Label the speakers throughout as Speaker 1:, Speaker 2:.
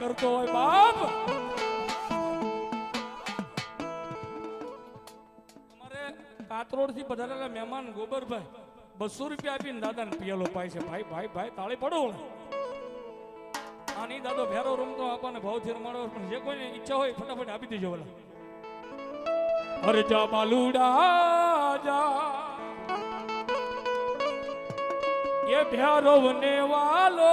Speaker 1: કરતો હોય બાપ. અમારે કાતરોડથી પધારેલા મહેમાન ગોબરભાઈ બસો રૂપિયા આપીને દાદાને પિયલો પાય છે. ભાઈ ભાઈ ભાઈ, તાળી પડો આની દાદો, ભેરો રમતો આપણને ભાવથી રમાડો, પણ જે કોઈને ઈચ્છા હોય ફટાફટ આપી દેજો ઓલા અરે જા બાલુડા, જા. એ ભેરો ને વાલો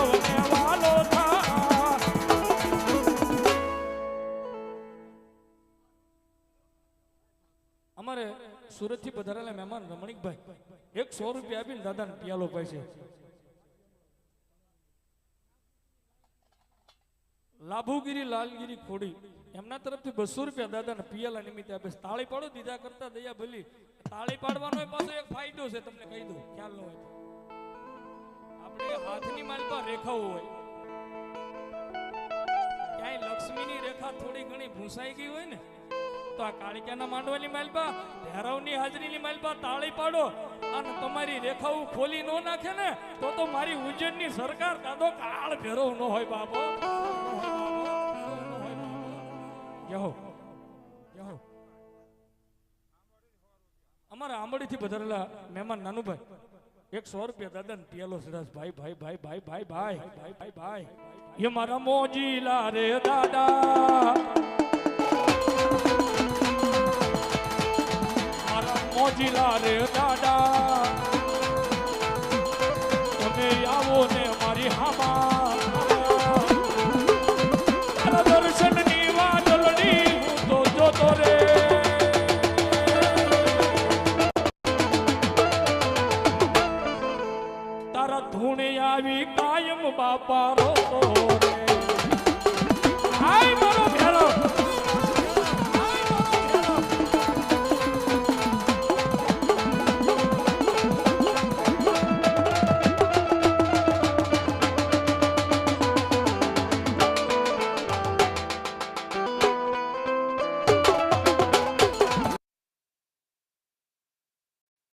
Speaker 1: અમારે સુરતથી પધારેલા મહેમાન રમણીકભાઈ, એક સો રૂપિયા આપીને દાદાને પિયાલો ભાઈ છે. લાભુગીરી, લાલગીરી, ખોડી, એમના તરફથી બસો રૂપિયા દાદાને પિયાલા નિમિત્તે આપે તાળી પાડો, દીધા કરતા દયા ભલી. તાળી પાડવાનો પાછો એક ફાયદો છે, તમને કહી દઉં, ખ્યાલ ન હોય આપણે હાથની માલપા રેખાઓ હોય. ક્યાંય લક્ષ્મીની રેખા થોડી ઘણી ભૂંસાઈ ગઈ હોય ને તો આ કાળિકાના માંડવાની માલપા ભૈરવની હાજરીની માલપા તાળી પાડો અને તમારી રેખાઓ ખોલી ન નાખે ને તો તો મારી ઉજ્જૈનની સરકાર દાદો કાળ ભેરવ ન હોય બાપો યહો યહો અમારા આંબડીથી પધારેલા મહેમાન નાનુભાઈ એક સો રૂપિયા દાદાને પેલો સરસ ભાઈ ભાઈ ભાઈ ભાઈ ભાઈ ભાઈ ભાઈ ભાઈ ભાઈ એ મારા મોજીલા રે દાદા મોજીલા રે દાદા. તમે આવો ને મારી હામા. દર્શનની વાદળની હું તો જોતો રે. તારા ધૂણે આવી કાયમ રો. આય મારો